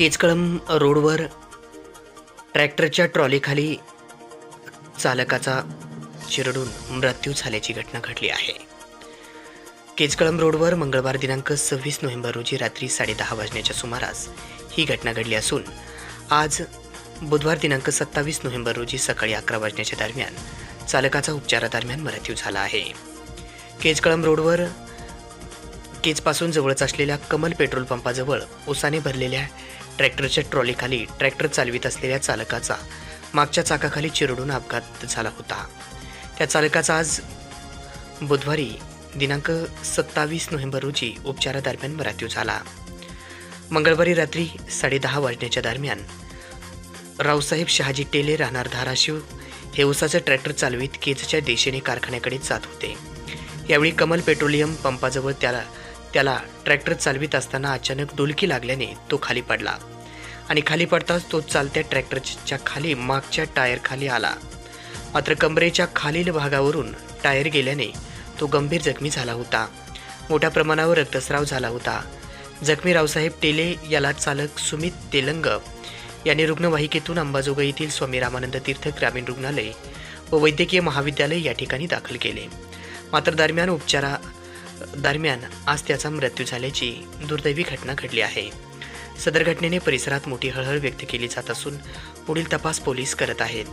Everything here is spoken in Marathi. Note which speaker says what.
Speaker 1: केचकळम रोडवर ट्रॅक्टरच्या ट्रॉलीखाली चालकाचा चिरडून मृत्यू झाल्याची घटना घडली आहे. केचकळम रोडवर मंगळवार दिनांक सव्वीस नोव्हेंबर रोजी रात्री साडेदहा वाजण्याच्या सुमारास ही घटना घडली असून आज बुधवार दिनांक सत्तावीस नोव्हेंबर रोजी सकाळी अकरा वाजण्याच्या दरम्यान चालकाचा उपचारादरम्यान मृत्यू झाला आहे. केचकळम रोडवर केजपासून जवळच असलेल्या कमल पेट्रोल पंपाजवळ उसाने भरलेल्या ट्रॅक्टरच्या ट्रॉलीखाली ट्रॅक्टर चालवित असलेल्या चालकाचा मागच्या चाकाखाली चिरडून अपघात झाला होता. त्या चालकाचा आज बुधवारी दिनांक सत्तावीस नोव्हेंबर रोजी उपचारादरम्यान मृत्यू झाला. मंगळवारी रात्री साडेदहा वाजण्याच्या दरम्यान रावसाहेब शहाजी टेले राहणार धाराशिव हे उसाचं ट्रॅक्टर चालवित केजच्या दिशेने कारखान्याकडे जात होते. यावेळी कमल पेट्रोलियम पंपाजवळ त्याला त्याला ट्रॅक्टर चालवित असताना अचानक डुलकी लागल्याने तो खाली पडला. आणि खाली पडताच तो चालत्या ट्रॅक्टरच्या खाली मागच्या टायरखाली आला. मात्र कमरेच्या खालील भागावरून टायर गेल्याने तो गंभीर जखमी झाला होता. मोठ्या प्रमाणावर रक्तस्राव झाला होता. जखमी रावसाहेब टेले याला चालक सुमित तेलंग यांनी रुग्णवाहिकेतून अंबाजोगाई येथील स्वामी रामानंद तीर्थ ग्रामीण रुग्णालय व वैद्यकीय महाविद्यालय या ठिकाणी दाखल केले. मात्र दरम्यान उपचारा दरम्यान आज त्याचा मृत्यू झाल्याची दुर्दैवी घटना घडली आहे. सदर घटनेने परिसरात मोठी हळहळ व्यक्त केली जात असून पुढील तपास पोलीस करत आहेत.